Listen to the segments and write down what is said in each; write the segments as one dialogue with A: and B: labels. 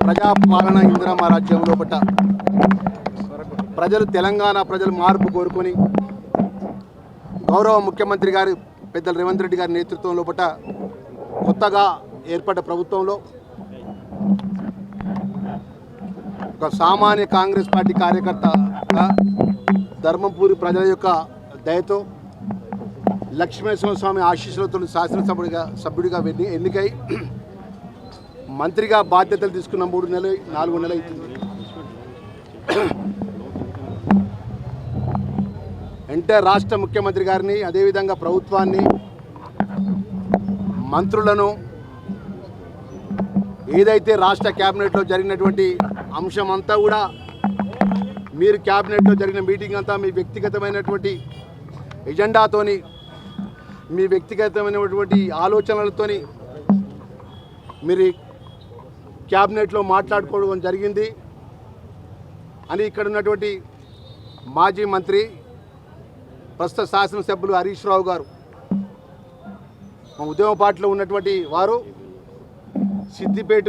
A: ప్రజాపాలన ఇందిరమ్మ రాజ్యం లోపట ప్రజలు తెలంగాణ ప్రజలు మార్పు కోరుకొని గౌరవ ముఖ్యమంత్రి గారు పెద్దల రేవంత్ రెడ్డి గారి నేతృత్వం లోపట కొత్తగా ఏర్పడ్డ ప్రభుత్వంలో ఒక సామాన్య కాంగ్రెస్ పార్టీ కార్యకర్తగా ధర్మపూరి ప్రజల యొక్క దయతో లక్ష్మీనరసింహ స్వామి ఆశీస్సులతో శాసనసభ్యుడిగా సభ్యుడిగా వెళ్ళి ఎన్నికై మంత్రిగా బాధ్యతలు తీసుకున్న మూడు నెలలు నాలుగు నెలలు అవుతుంది అంటే రాష్ట్ర ముఖ్యమంత్రి గారిని అదేవిధంగా ప్రభుత్వాన్ని మంత్రులను ఏదైతే రాష్ట్ర క్యాబినెట్లో జరిగినటువంటి అంశం అంతా కూడా మీరు క్యాబినెట్లో జరిగిన మీటింగ్ అంతా మీ వ్యక్తిగతమైనటువంటి ఎజెండాతోని మీ వ్యక్తిగతమైనటువంటి ఆలోచనలతోని మీరు క్యాబినెట్లో మాట్లాడుకోవడం జరిగింది అని ఇక్కడ ఉన్నటువంటి మాజీ మంత్రి ప్రస్తుత శాసనసభ్యులు హరీష్ రావు గారు మా ఉద్యమ పార్టీలో ఉన్నటువంటి వారు సిద్దిపేట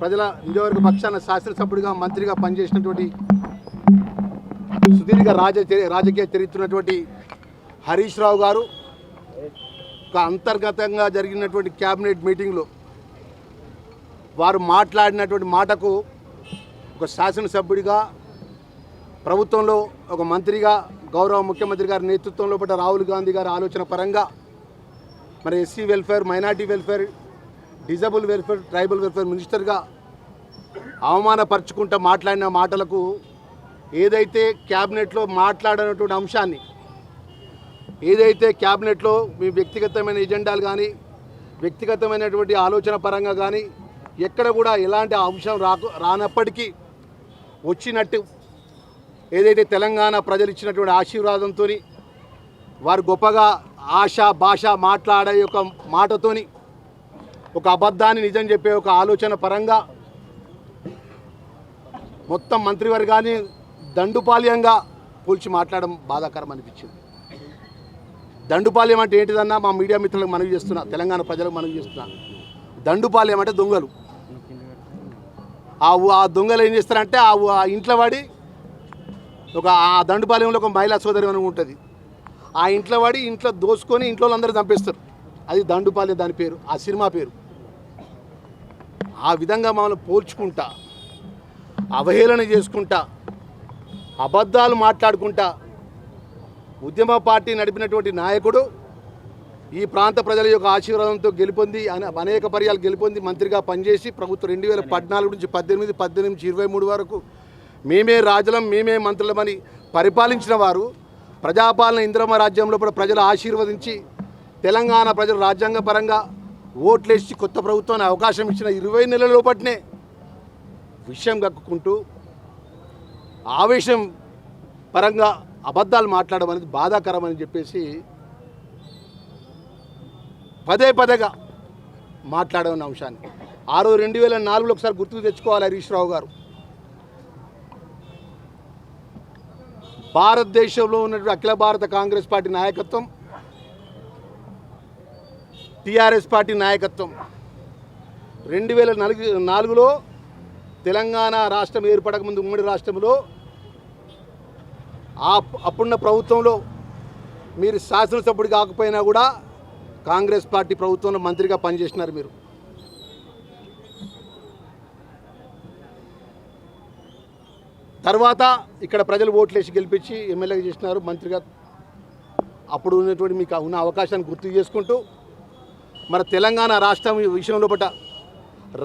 A: ప్రజల నియోజకవర్గ పక్షాన శాసనసభ్యుడిగా మంత్రిగా పనిచేసినటువంటి సుదీర్ఘ రాజ రాజకీయ చరిత్రన్నటువంటి హరీష్ రావు గారు ఒక అంతర్గతంగా జరిగినటువంటి క్యాబినెట్ మీటింగ్లో వారు మాట్లాడినటువంటి మాటకు ఒక శాసనసభ్యుడిగా ప్రభుత్వంలో ఒక మంత్రిగా గౌరవ ముఖ్యమంత్రి గారి నేతృత్వంలో పడ్డ రాహుల్ గాంధీ గారి ఆలోచన పరంగా మరి SC welfare minority welfare disabled welfare tribal welfare మినిస్టర్గా అవమానపరుచుకుంటూ మాట్లాడిన మాటలకు ఏదైతే క్యాబినెట్లో మాట్లాడినటువంటి అంశాన్ని ఏదైతే క్యాబినెట్లో మీ వ్యక్తిగతమైన ఎజెండాలు కానీ వ్యక్తిగతమైనటువంటి ఆలోచన పరంగా కానీ ఎక్కడ కూడా ఎలాంటి అంశం రాకు రానప్పటికీ వచ్చినట్టు ఏదైతే తెలంగాణ ప్రజలు ఇచ్చినటువంటి ఆశీర్వాదంతో వారు గొప్పగా ఆశ భాష మాట్లాడే ఒక మాటతోని ఒక అబద్ధాన్ని నిజం చెప్పే ఒక ఆలోచన పరంగా మొత్తం మంత్రివర్గాన్ని దండుపాల్యంగా పోల్చి మాట్లాడడం బాధాకరం అనిపించింది దండుపాలెం అంటే ఏంటిదన్నా? మా మీడియా మిత్రులకు మనవి చేస్తున్నా తెలంగాణ ప్రజలకు మనవి చేస్తున్నా. దండుపాలెం అంటే దొంగలు. ఆ ఆ దొంగలు ఏం చేస్తారంటే ఆ ఇంట్లో వాడి ఒక ఆ దండుపాలెంలో ఒక మహిళా సోదరి అని ఉంటుంది. ఆ ఇంట్లో వాడి ఇంట్లో దోసుకొని ఇంట్లో అందరూ చంపేస్తారు. అది దండుపాలెం దాని పేరు ఆ సినిమా పేరు. ఆ విధంగా మమ్మల్ని పోల్చుకుంటా అవహేళన చేసుకుంటా అబద్ధాలు మాట్లాడుకుంటా ఉద్యమ పార్టీ నడిపినటువంటి నాయకుడు ఈ ప్రాంత ప్రజల యొక్క ఆశీర్వాదంతో గెలుపొంది అనే- అనేక పర్యాలు గెలుపొంది మంత్రిగా పనిచేసి ప్రభుత్వం రెండు వేల పద్నాలుగు నుంచి పద్దెనిమిది పద్దెనిమిది నుంచి ఇరవై మూడు వరకు మేమే రాజులం మేమే మంత్రులమని పరిపాలించిన వారు. ప్రజాపాలన ఇంద్రమ రాజ్యంలో కూడా ప్రజలు ఆశీర్వదించి తెలంగాణ ప్రజలు రాజ్యాంగపరంగా ఓట్లేసి కొత్త ప్రభుత్వాన్ని అవకాశం ఇచ్చిన ఇరవై నెలల లోపట్నే విషయం కక్కుకుంటూ ఆవేశం పరంగా అబద్ధాలు మాట్లాడడం అనేది బాధాకరం అని చెప్పేసి పదే పదేగా మాట్లాడమన్న అంశాన్ని. ఆ రోజు రెండు వేల నాలుగులో ఒకసారి గుర్తుకు తెచ్చుకోవాలి హరీష్ రావు గారు. భారతదేశంలో ఉన్నటువంటి అఖిల భారత కాంగ్రెస్ పార్టీ నాయకత్వం టీఆర్ఎస్ పార్టీ నాయకత్వం. రెండు వేల నాలుగు నాలుగులో తెలంగాణ రాష్ట్రం ఏర్పడక ముందు ఉమ్మడి రాష్ట్రంలో ఆ అప్పుడున్న ప్రభుత్వంలో మీరు శాసనసభ్యుడు కాకపోయినా కూడా కాంగ్రెస్ పార్టీ ప్రభుత్వంలో మంత్రిగా పనిచేసినారు మీరు. తర్వాత ఇక్కడ ప్రజలు ఓట్లేసి గెలిపించి ఎమ్మెల్యేగా చేసినారు మంత్రిగా. అప్పుడు ఉన్నటువంటి మీకు ఉన్న అవకాశాన్ని గుర్తు చేసుకుంటూ మన తెలంగాణ రాష్ట్రం విషయంలో పట్ల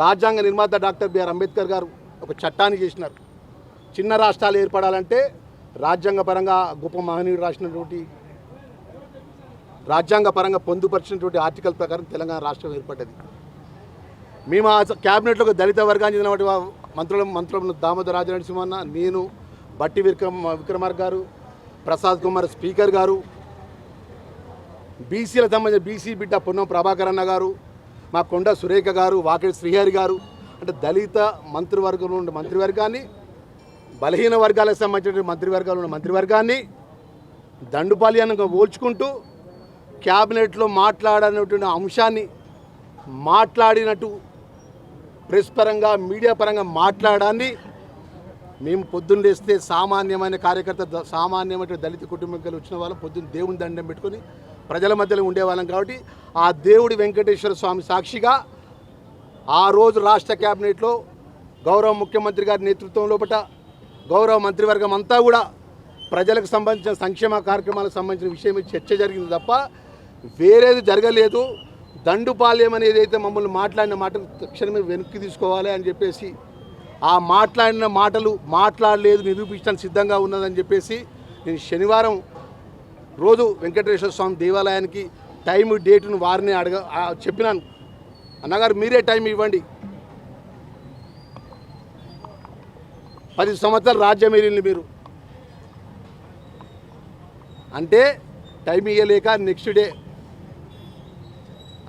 A: రాజ్యాంగ నిర్మాత డాక్టర్ బిఆర్ అంబేద్కర్ గారు ఒక చట్టాన్ని చేసినారు. చిన్న రాష్ట్రాలు ఏర్పడాలంటే రాజ్యాంగపరంగా గొప్ప మహనీయుడు రాసినటువంటి రాజ్యాంగపరంగా పొందుపరిచినటువంటి ఆర్టికల్ ప్రకారం తెలంగాణ రాష్ట్రం ఏర్పడ్డది. మేము ఆ క్యాబినెట్లో దళిత వర్గానికి చెందినటువంటి మంత్రుల మంత్రులు దామోదర రాజనరసింహన్న నేను బట్టి విక్రమ్ విక్రమార్ గారు ప్రసాద్ కుమార్ స్పీకర్ గారు బీసీలకు సంబంధించిన బీసీ బిడ్డ పొన్నం ప్రభాకర్ అన్న గారు మా కొండ సురేఖ గారు వాకేటి శ్రీహరి గారు అంటే దళిత మంత్రివర్గంలో ఉండే మంత్రివర్గాన్ని బలహీన వర్గాలకు సంబంధించిన మంత్రివర్గాలు ఉన్న మంత్రివర్గాన్ని దండుపాల్యాన్ని పోల్చుకుంటూ క్యాబినెట్లో మాట్లాడనటువంటి అంశాన్ని మాట్లాడినట్టు ప్రెస్ పరంగా మీడియా పరంగా మాట్లాడాన్ని మేము పొద్దున్న లేస్తే సామాన్యమైన కార్యకర్త సామాన్యమైన దళిత కుటుంబంకి వచ్చిన వాళ్ళం పొద్దున్న దేవుని దండం పెట్టుకొని ప్రజల మధ్యలో ఉండేవాళ్ళం కాబట్టి ఆ దేవుడి వెంకటేశ్వర స్వామి సాక్షిగా ఆ రోజు రాష్ట్ర క్యాబినెట్లో గౌరవ ముఖ్యమంత్రి గారి నేతృత్వం లోపట గౌరవ మంత్రివర్గం అంతా కూడా ప్రజలకు సంబంధించిన సంక్షేమ కార్యక్రమాలకు సంబంధించిన విషయం చర్చ జరిగింది తప్ప వేరేది జరగలేదు. దండుపాల్యం అనేది అయితే మమ్మల్ని మాట్లాడిన మాటలు తక్షణమే వెనక్కి తీసుకోవాలి అని చెప్పేసి ఆ మాట్లాడిన మాటలు మాట్లాడలేదు నిరూపించడానికి సిద్ధంగా ఉన్నదని చెప్పేసి నేను శనివారం రోజు వెంకటేశ్వర స్వామి దేవాలయానికి టైం డేటును వారిని అడగ చెప్పినాను. అన్నగారు మీరే టైం ఇవ్వండి. పది సంవత్సరాలు రాజ్యం ఏలింది మీరు. అంటే టైం ఇవ్వలేక నెక్స్ట్ డే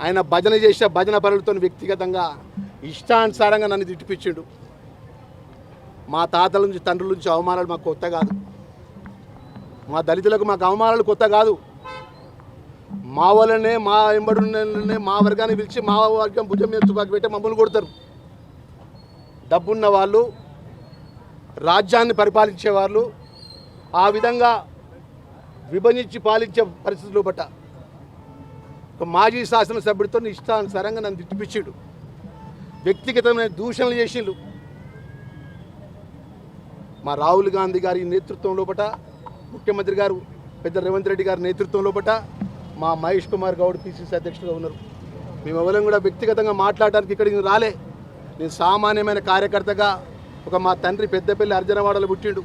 A: ఆయన భజన చేసే భజన పనులతో వ్యక్తిగతంగా ఇష్టానుసారంగా నన్ను తిట్టిపించిండు. మా తాతల నుంచి తండ్రుల నుంచి అవమానాలు మాకు కొత్త కాదు. మా దళితులకు మాకు అవమానాలు కొత్త కాదు. మా వాళ్ళనే మా ఎంబడునే మా వర్గాన్ని పిలిచి మా వర్గం భుజం మీద తుపాకి పెట్టి మమ్మల్ని కొడతారు. డబ్బున్న వాళ్ళు రాజ్యాన్ని పరిపాలించే వాళ్ళు ఆ విధంగా విభజించి పాలించే పరిస్థితులు బట్ట ఒక మాజీ శాసనసభ్యుడితో ఇష్టానుసారంగా నన్ను తిట్టిపించాడు వ్యక్తిగతమైన దూషణలు చేసిండు. మా రాహుల్ గాంధీ గారి నేతృత్వం లోపట ముఖ్యమంత్రి గారు పెద్ద రేవంత్ రెడ్డి గారి నేతృత్వం లోపట మా మహేష్ కుమార్ గౌడ్ పిసిసి అధ్యక్షుడుగా ఉన్నారు. మేము ఎవరం కూడా వ్యక్తిగతంగా మాట్లాడడానికి ఇక్కడికి రాలే. నేను సామాన్యమైన కార్యకర్తగా ఒక మా తండ్రి పెద్దపల్లి అర్జనవాడలో పుట్టిండు.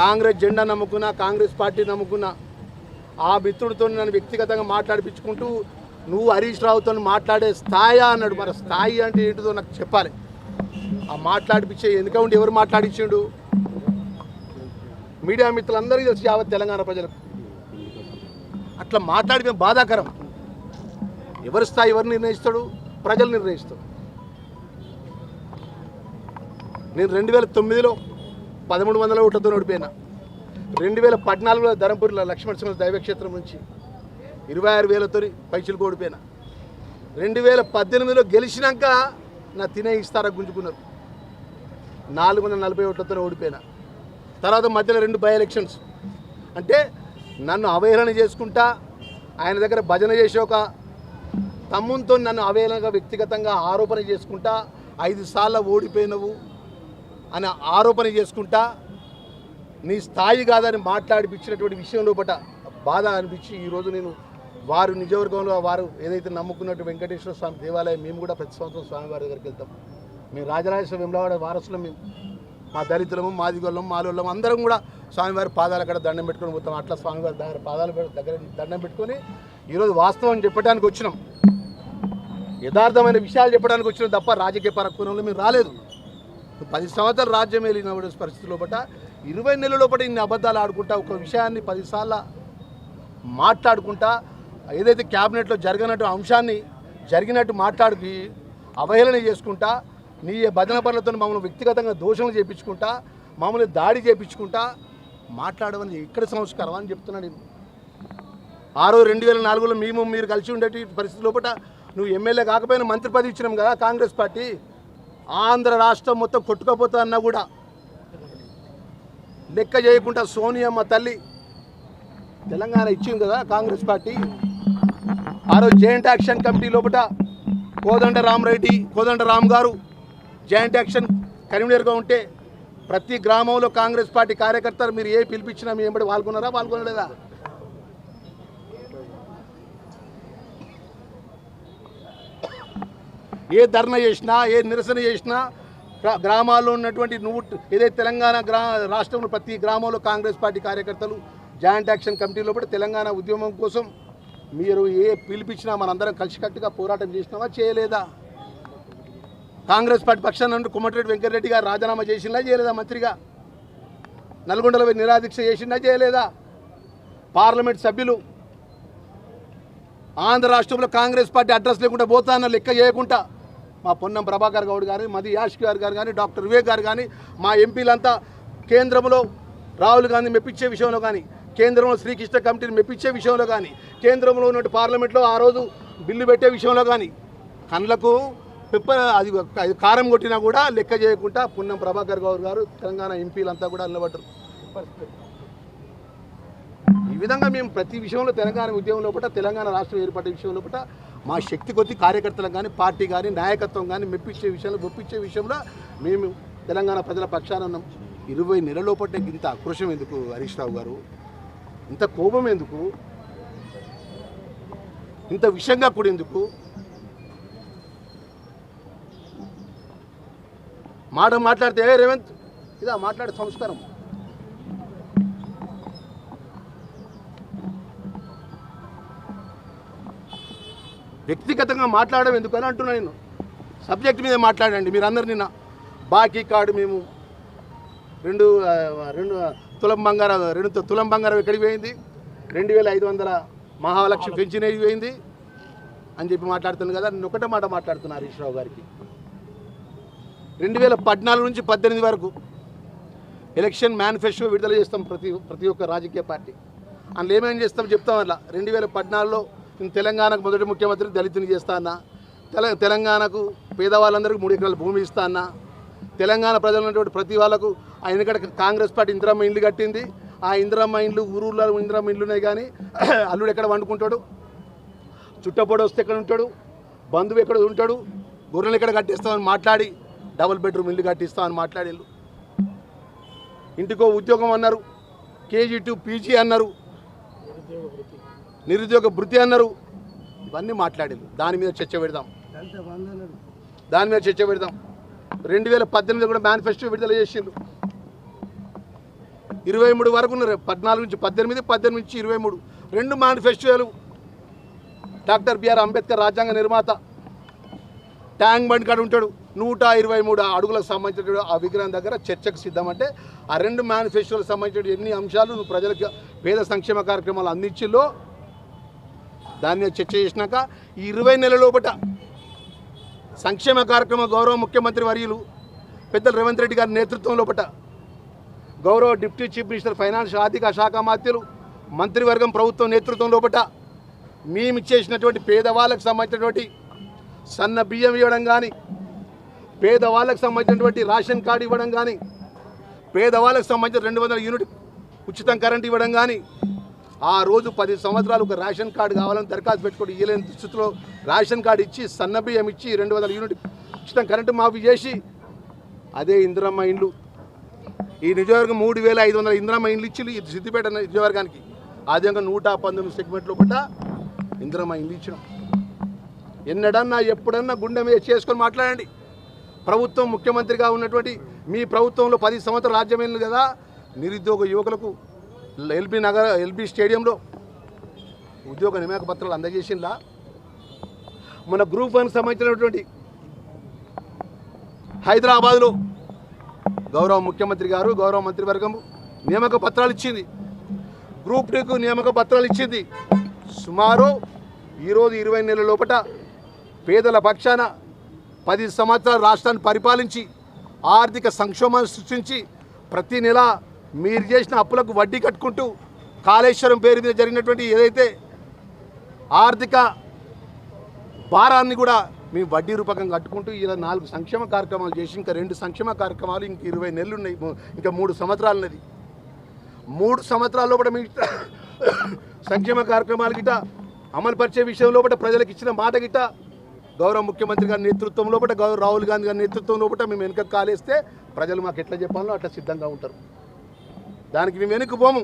A: కాంగ్రెస్ జెండా నమ్ముకున్నా కాంగ్రెస్ పార్టీ నమ్ముకున్నా ఆ మిత్రుడితో నన్ను వ్యక్తిగతంగా మాట్లాడిపించుకుంటూ నువ్వు హరీష్ రావుతో మాట్లాడే స్థాయి అన్నాడు. మరి స్థాయి అంటే ఏంటిదో నాకు చెప్పాలి. ఆ మాట్లాడిపించే వెనుక ఉండి ఎవరు మాట్లాడించిండు మీడియా మిత్రులందరికీ తెలుసు యావత్ తెలంగాణ ప్రజలకు. అట్లా మాట్లాడితే బాధాకరం. ఎవరి స్థాయి ఎవరు నిర్ణయిస్తాడు? ప్రజలు నిర్ణయిస్తాడు నేను రెండు వేల తొమ్మిదిలో పదమూడు వందల ఓట్లతో ఓడిపోయినా. రెండు వేల పద్నాలుగులో ధరంపూర్లో లక్ష్మణ దైవక్షేత్రం నుంచి ఇరవై ఆరు వేలతో పైసలు ఓడిపోయినా. రెండు వేల పద్దెనిమిదిలో గెలిచినాక నా తినే ఇస్తారా గుంజుకున్నారు. నాలుగు వందల నలభై ఓట్లతో ఓడిపోయినా. తర్వాత మధ్యలో రెండు బై ఎలక్షన్స్. అంటే నన్ను అవహేళన చేసుకుంటా ఆయన దగ్గర భజన చేసే ఒక తమ్ముంతో నన్ను అవహేళనగా వ్యక్తిగతంగా ఆరోపణ చేసుకుంటా ఐదు సార్లు ఓడిపోయినవు. అని ఆరోపణ చేసుకుంటా నీ స్థాయి కాదని మాట్లాడిపించినటువంటి విషయం లోపట బాధ అనిపించి ఈరోజు నేను వారు నిజవర్గంలో వారు ఏదైతే నమ్ముకున్నట్టు వెంకటేశ్వర స్వామి దేవాలయం మేము కూడా ప్రతి సంవత్సరం స్వామివారి దగ్గరికి వెళ్తాం. మేము రాజరాజేశ్వర వెంలవాడ వారసులం మేము. మా దళితులము మాదిగొల్లం మాలోళ్ళం అందరం కూడా స్వామివారి పాదాల అక్కడ దండం పెట్టుకొని పోతాం. అట్లా స్వామివారి దగ్గర పాదాల దగ్గర దండం పెట్టుకొని ఈరోజు వాస్తవం చెప్పడానికి వచ్చినాం. యథార్థమైన విషయాలు చెప్పడానికి వచ్చినాం తప్ప రాజకీయ పరకులంలో మేము రాలేదు. పది సంవత్సరాలు రాజ్యం వెళ్ళిన పరిస్థితి లోపల ఇరవై నెలల లోపల ఇన్ని అబద్ధాలు ఆడుకుంటా ఒక విషయాన్ని పదిసార్లు మాట్లాడుకుంటా ఏదైతే క్యాబినెట్లో జరగనట్టు అంశాన్ని జరిగినట్టు మాట్లాడి అవహేళన చేసుకుంటా నీ భజన పనులతో మమ్మల్ని వ్యక్తిగతంగా దోషణలు చేయించుకుంటా మమ్మల్ని దాడి చేయించుకుంటా మాట్లాడమని ఎక్కడ సంస్కారం అని చెప్తున్నా నేను. ఆ రోజు రెండు వేల నాలుగులో మేము మీరు కలిసి ఉండేటి పరిస్థితి లోపల నువ్వు ఎమ్మెల్యే కాకపోయినా మంత్రి పదవి ఇచ్చినాం కదా కాంగ్రెస్ పార్టీ. ఆంధ్ర రాష్ట్రం మొత్తం కొట్టుకపోతా కూడా లెక్క చేయకుండా సోనియమ్మ తల్లి తెలంగాణ ఇచ్చింది కదా కాంగ్రెస్ పార్టీ. ఆ రోజు జాయింట్ యాక్షన్ కమిటీ లోపల కోదండ రామరెడ్డి కోదండ రామ్ గారు జాయింట్ యాక్షన్ కన్వీనర్గా ఉంటే ప్రతి గ్రామంలో కాంగ్రెస్ పార్టీ కార్యకర్తలు మీరు ఏ పిలిపించినా మీ ఎంబడి పాల్గొన్నారా? పాల్గొనలేదా? ఏ ధర్నా చేసినా ఏ నిరసన చేసినా గ్రా- గ్రామాల్లో ఉన్నటువంటి నువ్వు ఏదైతే తెలంగాణ గ్రా రాష్ట్రంలో ప్రతి గ్రామంలో కాంగ్రెస్ పార్టీ కార్యకర్తలు జాయింట్ యాక్షన్ కమిటీలో కూడా తెలంగాణ ఉద్యమం కోసం మీరు ఏ పిలిపించినా మనందరం కలిసికట్టుగా పోరాటం చేసినావా చేయలేదా? కాంగ్రెస్ పార్టీ పక్షాన నుండి వెంకటరెడ్డి గారు రాజీనామా చేసిందా చేయలేదా మంత్రిగా? నల్గొండలో నిరాదీక్ష చేసిందా చేయలేదా? పార్లమెంట్ సభ్యులు ఆంధ్ర రాష్ట్రంలో కాంగ్రెస్ పార్టీ అడ్రస్ లేకుండా పోతాన్న లెక్క చేయకుండా మా పొన్నం ప్రభాకర్ గౌడ్ గారు మది యాష్ గారు గారు కానీ డాక్టర్ వివేక్ గారు కానీ మా ఎంపీలంతా కేంద్రంలో రాహుల్ గాంధీ మెప్పించే విషయంలో కానీ కేంద్రంలో శ్రీకృష్ణ కమిటీని మెప్పించే విషయంలో కానీ కేంద్రంలో ఉన్నట్టు పార్లమెంట్లో ఆ రోజు బిల్లు పెట్టే విషయంలో కానీ కళ్ళకు పెప్ప అది కారం కొట్టినా కూడా లెక్క చేయకుండా పున్నం ప్రభాకర్ గౌడ్ గారు తెలంగాణ ఎంపీలంతా కూడా నిలబడ్డరు. ఈ విధంగా మేము ప్రతి విషయంలో తెలంగాణ ఉద్యమం లోపల తెలంగాణ రాష్ట్రం ఏర్పడే విషయం లోపల మా శక్తి కొద్ది కార్యకర్తలకు కానీ పార్టీ కానీ నాయకత్వం కానీ మెప్పించే విషయంలో ఒప్పించే విషయంలో మేము తెలంగాణ ప్రజల పక్షాన ఉన్నాం. ఇరవై నెలల పట్టే ఇంత ఆక్రోషం ఎందుకు హరీష్ రావు గారు? ఇంత కోపం ఎందుకు? ఇంత విషంగా కూడా ఎందుకు? మాట మాట్లాడితే రేవంత్ ఇదా మాట్లాడే సంస్కారం. వ్యక్తిగతంగా మాట్లాడడం ఎందుకని అంటున్నా నేను. సబ్జెక్ట్ మీద మాట్లాడండి మీరందరు నిన్న బాకీ కార్డు మేము రెండు రెండు తులం బంగారం రెండు తులం బంగారం ఎక్కడికి పోయింది? రెండు వేల ఐదు వందల మహాలక్ష్మి పెన్షన్ పోయింది? అని చెప్పి మాట్లాడుతున్నాను కదా నేను ఒకటే మాట మాట్లాడుతున్నా హరీష్ రావు గారికి. రెండు వేల పద్నాలుగు నుంచి పద్దెనిమిది వరకు ఎలక్షన్ మేనిఫెస్టో విడుదల చేస్తాం ప్రతి ప్రతి ఒక్క రాజకీయ పార్టీ. అందులో ఏమేం చేస్తాం చెప్తాం అలా రెండు వేల పద్నాలుగులో నేను తెలంగాణకు మొదటి ముఖ్యమంత్రి దళితుని చేస్తా అన్నా. తెల తెలంగాణకు పేదవాళ్ళందరికీ మూడు ఎకరాల భూమి ఇస్తా తెలంగాణ ప్రజలు ఉన్నటువంటి ప్రతి వాళ్ళకు ఆయన కాంగ్రెస్ పార్టీ ఇందిరమ్మ ఇండ్లు కట్టింది. ఆ ఇందిరమ్మ ఇండ్లు ఊరూళ్ళ ఇందిరమ్మ ఇండ్లు ఉన్నాయి కానీ అల్లుడు ఎక్కడ వండుకుంటాడు? చుట్టపొడి వస్తే ఎక్కడ ఉంటాడు? బంధువు ఎక్కడ ఉంటాడు? గొర్రెలు ఎక్కడ కట్టిస్తామని మాట్లాడి డబుల్ బెడ్రూమ్ ఇల్లు కట్టిస్తామని మాట్లాడి ఇంటికో ఉద్యోగం అన్నారు కేజీ టు పీజీ అన్నారు. నిరుద్యోగ భృతి అన్నారు. ఇవన్నీ మాట్లాడింది. దాని మీద చర్చ పెడదాం. దాని మీద చర్చ పెడదాం. రెండు వేల పద్దెనిమిది కూడా మేనిఫెస్టో విడుదల చేసిండ్రు. ఇరవై మూడు వరకు ఉన్నారు. పద్నాలుగు నుంచి పద్దెనిమిది పద్దెనిమిది నుంచి ఇరవై మూడు. రెండు మేనిఫెస్టోలు డాక్టర్ బిఆర్ అంబేద్కర్ రాజ్యాంగ నిర్మాత. ట్యాంక్ బండ్ కాడ ఉంటాడు. నూట ఇరవై మూడు అడుగులకు సంబంధించిన ఆ విగ్రహం దగ్గర చర్చకు సిద్ధమంటే ఆ రెండు మేనిఫెస్టోలకు సంబంధించిన ఎన్ని అంశాలు ప్రజలకు పేద సంక్షేమ కార్యక్రమాలు అందించిలో దాన్ని చర్చ చేసినాక ఈ ఇరవై నెలల లోపట సంక్షేమ కార్యక్రమ గౌరవ ముఖ్యమంత్రి వర్యులు పెద్దలు రేవంత్ రెడ్డి గారి నేతృత్వం లోపట గౌరవ డిప్యూటీ చీఫ్ మినిస్టర్ ఫైనాన్స్ ఆర్థిక శాఖ మాత్యులు మంత్రివర్గం ప్రభుత్వం నేతృత్వం లోపట మేము ఇచ్చేసినటువంటి పేదవాళ్ళకు సంబంధించినటువంటి సన్న బియ్యం ఇవ్వడం కానీ పేదవాళ్ళకు సంబంధించినటువంటి రేషన్ కార్డు ఇవ్వడం కానీ పేదవాళ్ళకు సంబంధించిన రెండు వందల యూనిట్ ఉచితం కరెంట్ ఇవ్వడం కానీ ఆ రోజు పది సంవత్సరాలు ఒక రేషన్ కార్డు కావాలని దరఖాస్తు పెట్టుకోండి ఇవ్వలేని దుస్థితిలో రేషన్ కార్డు ఇచ్చి సన్నబియ్యం ఇచ్చి రెండు వందల యూనిట్ ఉచితం కరెంటు మాఫీ చేసి అదే ఇందిరమ్మ ఇండ్లు. ఈ నియోజకవర్గం మూడు వేల ఐదు వందల ఇందిరమ్మ ఇండ్లు ఇచ్చి ఇది సిద్దిపేట నియోజకవర్గానికి. అదేవిధంగా నూట పంతొమ్మిది సెగ్మెంట్లో కూడా ఇందిరమ్మ ఇండ్లు ఇచ్చినాం. ఎన్నడన్నా ఎప్పుడన్నా గుండె మీద చేసుకొని మాట్లాడండి. ప్రభుత్వం ముఖ్యమంత్రిగా ఉన్నటువంటి మీ ప్రభుత్వంలో పది సంవత్సరాలు రాజ్యమైనది కదా నిరుద్యోగ యువకులకు ఎల్బీ నగర ఎల్బీ స్టేడియంలో ఉద్యోగ నియామక పత్రాలు అందజేసిందా మన గ్రూప్ వన్కి సంబంధించినటువంటి హైదరాబాద్లో గౌరవ ముఖ్యమంత్రి గారు గౌరవ మంత్రివర్గం నియామక పత్రాలు ఇచ్చింది. గ్రూప్ టూకు నియామక పత్రాలు ఇచ్చింది. సుమారు ఈరోజు ఇరవై నెలల లోపట పేదల పక్షాన పది సంవత్సరాలు రాష్ట్రాన్ని పరిపాలించి ఆర్థిక సంక్షోభాన్ని సృష్టించి ప్రతి నెల మీరు చేసిన అప్పులకు వడ్డీ కట్టుకుంటూ కాళేశ్వరం పేరు మీద జరిగినటువంటి ఏదైతే ఆర్థిక భారాన్ని కూడా మేము వడ్డీ రూపకం కట్టుకుంటూ ఇలా నాలుగు సంక్షేమ కార్యక్రమాలు చేసి ఇంకా రెండు సంక్షేమ కార్యక్రమాలు ఇంక ఇరవై నెలలు ఉన్నాయి. ఇంకా మూడు సంవత్సరాలు ఉన్నది మూడు సంవత్సరాల లోపల మీ సంక్షేమ కార్యక్రమాలు గిట్ట అమలు పరిచే విషయం లోపల ప్రజలకు ఇచ్చిన మాట గిట్ట గౌరవ ముఖ్యమంత్రి గారి నేతృత్వం లోపల గౌరవ రాహుల్ గాంధీ గారి నేతృత్వం లోపల మేము వెనుక కాలేస్తే ప్రజలు మాకు ఎట్లా చెప్పాలో అట్లా సిద్ధంగా ఉంటారు. దానికి మేము వెనుక పోము.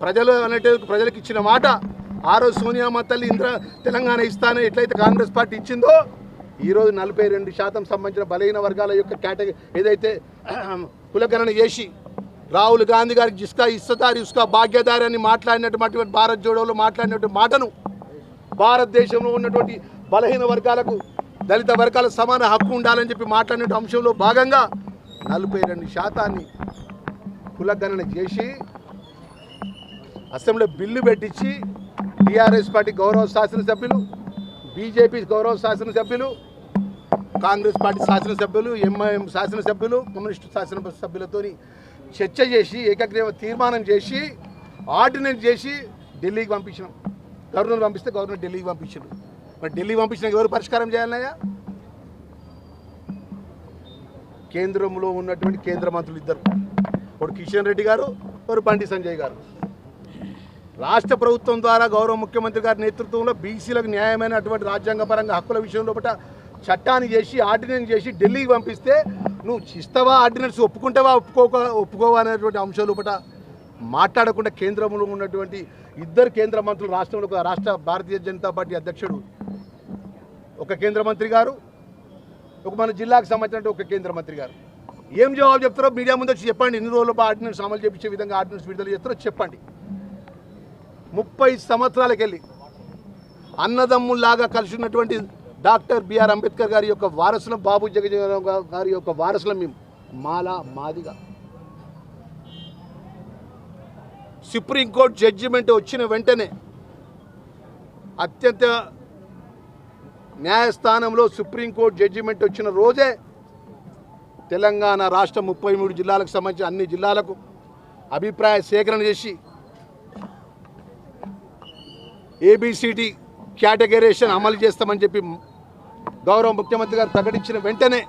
A: ప్రజలు అనేటి ప్రజలకు ఇచ్చిన మాట ఆ రోజు సోనియా తల్లి ఇంద్ర తెలంగాణ ఇస్తానని ఎట్లయితే కాంగ్రెస్ పార్టీ ఇచ్చిందో ఈరోజు నలభై రెండు శాతం సంబంధించిన బలహీన వర్గాల యొక్క కేటగిరీ ఏదైతే కులగణన చేసి రాహుల్ గాంధీ గారికి జిస్కా ఇస్తదారి ఇసుక భాగ్యదారి అని మాట్లాడినటువంటి భారత్ జోడోలో మాట్లాడినటువంటి మాటను భారతదేశంలో ఉన్నటువంటి బలహీన వర్గాలకు దళిత వర్గాలకు సమాన హక్కు ఉండాలని చెప్పి మాట్లాడిన అంశంలో భాగంగా నలభై రెండు శాతాన్ని కులగణన చేసి అసెంబ్లీలో బిల్లు పెట్టించి టీఆర్ఎస్ పార్టీ గౌరవ శాసనసభ్యులు బీజేపీ గౌరవ శాసనసభ్యులు కాంగ్రెస్ పార్టీ శాసనసభ్యులు ఎంఐఎం శాసనసభ్యులు కమ్యూనిస్టు శాసనసభ్యులతో చర్చ చేసి ఏకగ్రీవ తీర్మానం చేసి ఆర్డినెన్స్ చేసి ఢిల్లీకి పంపించినాం. గవర్నర్ పంపిస్తే గవర్నర్ ఢిల్లీకి పంపించారు మరి ఢిల్లీ పంపించిన ఎవరు పరిష్కారం చేయాలన్నాయా కేంద్రంలో ఉన్నటువంటి కేంద్ర మంత్రులు ఇద్దరు. ఒకడు కిషన్ రెడ్డి గారు ఒకరు బండి సంజయ్ గారు. రాష్ట్ర ప్రభుత్వం ద్వారా గౌరవ ముఖ్యమంత్రి గారి నేతృత్వంలో బీసీలకు న్యాయమైనటువంటి రాజ్యాంగపరంగా హక్కుల విషయంలో పట్ల చట్టాన్ని చేసి ఆర్డినెన్స్ చేసి ఢిల్లీకి పంపిస్తే నువ్వు ఇస్తావా ఆర్డినెన్స్ ఒప్పుకుంటావా ఒప్పుకోక ఒప్పుకోవా అనేటువంటి అంశం లోపల మాట్లాడకుండా కేంద్రంలో ఉన్నటువంటి ఇద్దరు కేంద్ర మంత్రులు రాష్ట్రంలో రాష్ట్ర భారతీయ జనతా పార్టీ అధ్యక్షుడు ఒక కేంద్ర మంత్రి గారు ఒక మన జిల్లాకు సంబంధించిన ఒక కేంద్ర మంత్రి గారు. ఏం జవాబు చెప్తారో మీడియా ముందు వచ్చి చెప్పండి. ఎన్ని రోజులు ఆర్డినెన్స్ అమలు చేపించే విధంగా ఆర్డినెన్స్ విడుదల చేస్తారో చెప్పండి. ముప్పై సంవత్సరాలకు వెళ్ళి అన్నదమ్ముల్లాగా కలిసి ఉన్నటువంటి డాక్టర్ బిఆర్ అంబేద్కర్ గారి యొక్క వారసులం బాబు జగజీవన్ గారి యొక్క వారసులం మేము మాలా మాదిగా. సుప్రీంకోర్టు జడ్జిమెంట్ వచ్చిన వెంటనే అత్యంత న్యాయస్థానంలో సుప్రీంకోర్టు జడ్జిమెంట్ వచ్చిన రోజే తెలంగాణ రాష్ట్ర ముప్పై మూడు జిల్లాలకు సంబంధించి అన్ని జిల్లాలకు అభిప్రాయ సేకరణ చేసి ఏబిసిడి కేటగరేషన్ అమలు చేస్తామని చెప్పి గౌరవ ముఖ్యమంత్రి గారు ప్రకటించిన వెంటనే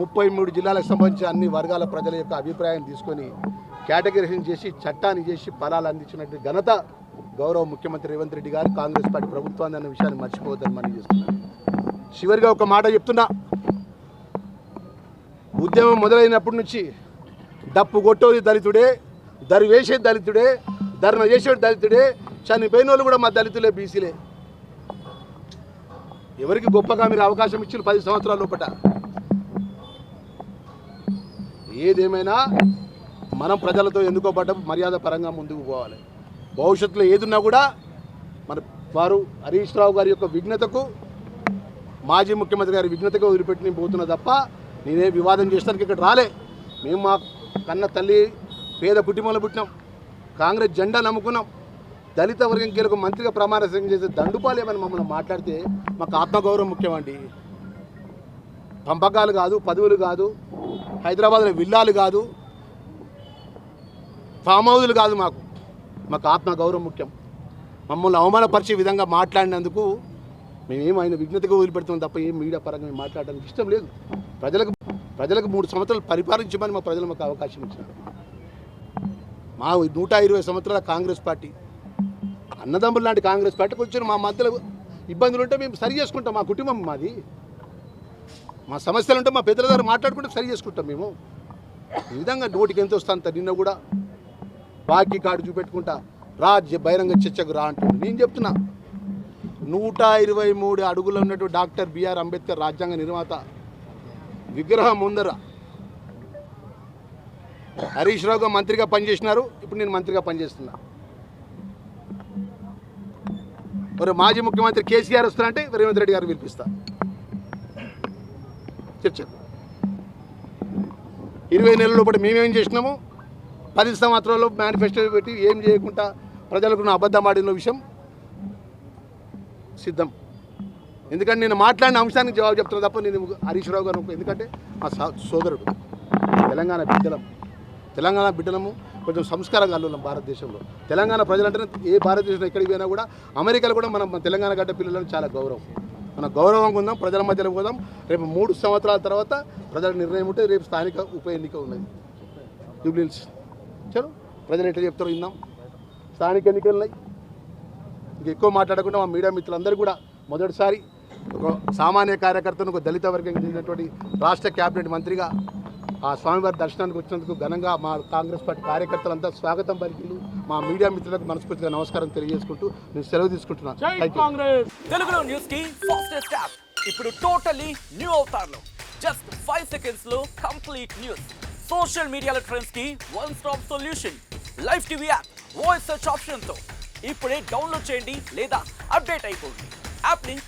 A: ముప్పై మూడు జిల్లాలకు సంబంధించి అన్ని వర్గాల ప్రజల యొక్క అభిప్రాయం తీసుకొని కేటగరేషన్ చేసి చట్టాన్ని చేసి ఫలాలు అందించినట్టు ఘనత గౌరవ ముఖ్యమంత్రి రేవంత్ రెడ్డి గారు కాంగ్రెస్ పార్టీ ప్రభుత్వాన్ని అన్న విషయాన్ని మర్చిపోవద్దని మనం చేస్తున్నాం. చివరిగా ఒక మాట చెప్తున్నా. ఉద్యమం మొదలైనప్పటి నుంచి డప్పు కొట్టేది దళితుడే దరి వేసేది దళితుడే ధర్మ చేసేది దళితుడే చనిపోయిన వాళ్ళు కూడా మా దళితులే బీసీలే. ఎవరికి గొప్పగా మీరు అవకాశం ఇచ్చిన పది సంవత్సరాల లోపట? ఏదేమైనా మనం ప్రజలతో ఎన్నుకోబడ్డ మర్యాద పరంగా ముందుకు పోవాలి. భవిష్యత్తులో ఏదున్నా కూడా మన వారు హరీష్ రావు గారి యొక్క విఘ్నతకు మాజీ ముఖ్యమంత్రి గారి విఘ్నతగా వదిలిపెట్టి పోతున్నా తప్ప నేనే వివాదం చేసడానికి ఇక్కడ రాలే. మేము మా కన్న తల్లి పేద కుటుంబంలో పుట్టినాం. కాంగ్రెస్ జెండా నమ్ముకున్నాం. దళిత వర్గం కీలక మంత్రిగా ప్రమాణ స్వీకారం చేసే దండుపాలేమని మమ్మల్ని మాట్లాడితే మాకు ఆత్మగౌరవం ముఖ్యమండి పంపకాలు కాదు పదవులు కాదు హైదరాబాద్లో విల్లాలు కాదు ఫామ్ హౌజులు కాదు మాకు. మాకు ఆత్మగౌరవం ముఖ్యం. మమ్మల్ని అవమానపరిచే విధంగా మాట్లాడినందుకు మేమేం ఆయన విఘ్నతగా వదిలిపెడుతున్నాం తప్ప ఏం మీడియా పరంగా మేము మాట్లాడడానికి ఇష్టం లేదు. ప్రజలకు ప్రజలకు మూడు సంవత్సరాలు పరిపాలించమని మా ప్రజలు మాకు అవకాశం ఇచ్చినారు. మా నూట ఇరవై సంవత్సరాల కాంగ్రెస్ పార్టీ అన్నదమ్ములు లాంటి కాంగ్రెస్ పార్టీకి వచ్చిన మా మధ్యలో ఇబ్బందులు ఉంటే మేము సరి చేసుకుంటాం మా కుటుంబం మాది. మా సమస్యలు ఉంటే మా పెద్దల దగ్గర మాట్లాడుకుంటే సరి చేసుకుంటాం మేము. ఈ విధంగా నోటికి ఎంత వస్తాను నిన్న కూడా బాకీ కార్డు చూపెట్టుకుంటా రాజ్య బహిరంగ చర్చకు రా అంటుంది నేను చెప్తున్నా నూట ఇరవై మూడు అడుగులు ఉన్నట్టు డాక్టర్ బిఆర్ అంబేద్కర్ రాజ్యాంగ నిర్మాత విగ్రహం ముందర. హరీష్ రావు మంత్రిగా పనిచేసినారు. ఇప్పుడు నేను మంత్రిగా పనిచేస్తున్నా. మరి మాజీ ముఖ్యమంత్రి కేసీఆర్ వస్తారంటే రేవంత్ రెడ్డి గారు పిలిపిస్తా. చర్చ ఇరవై నెలల పాటు మేమేం చేసినాము? పది సంవత్సరాలు మేనిఫెస్టో పెట్టి ఏం చేయకుండా ప్రజలకు నా అబద్ధం ఆడిన విషయం సిద్ధం. ఎందుకంటే నేను మాట్లాడిన అంశానికి జవాబు చెప్తున్నా తప్ప నేను హరీష్ రావు గారు ఎందుకంటే మా సోదరుడు తెలంగాణ బిడ్డలం. తెలంగాణ బిడ్డలము కొంచెం సంస్కారం కలుగులం భారతదేశంలో. తెలంగాణ ప్రజలంటే ఏ భారతదేశంలో ఎక్కడికి పోయినా కూడా అమెరికాలో కూడా మనం తెలంగాణ గడ్డ పిల్లలను చాలా గౌరవం. మన గౌరవంగా ఉందాం ప్రజల మధ్యలో పోదాం. రేపు మూడు సంవత్సరాల తర్వాత ప్రజల నిర్ణయం ఉంటే రేపు స్థానిక ఉప ఎన్నిక ఉన్నది. జూబ్లీహిల్స్ చలో ప్రజలు ఎట్లా చెప్తారో విందాం. స్థానిక ఎన్నికలు ఉన్నాయి. ఇంక ఎక్కువ మాట్లాడకుండా మా మీడియా మిత్రులందరూ కూడా మొదటిసారి ఒక సామాన్య కార్యకర్తను ఒక దళిత వర్గంకి చెందినటువంటి రాష్ట్ర క్యాబినెట్ మంత్రిగా ఆ స్వామివారి దర్శనానికి వచ్చినందుకు ఘనంగా మా కాంగ్రెస్ పార్టీ కార్యకర్తలంతా స్వాగతం పలికిలు మా మీడియా మిత్రులకు మనస్ఫూర్తిగా నమస్కారం తెలియజేసుకుంటూ నేను సెలవు తీసుకుంటున్నాను.
B: న్యూస్కి ఫాస్టెస్ట్ యాప్ ఇప్పుడు టోటలీ న్యూ జస్ట్ ఫైవ్ సెకండ్స్లో కంప్లీట్ న్యూస్ సోషల్ మీడియాలో ట్రెండ్స్కి one stop solution live TV app voice search ఆప్షన్తో. ఇప్పుడే డౌన్లోడ్ చేయండి లేదా అప్డేట్ అయిపోండి. App link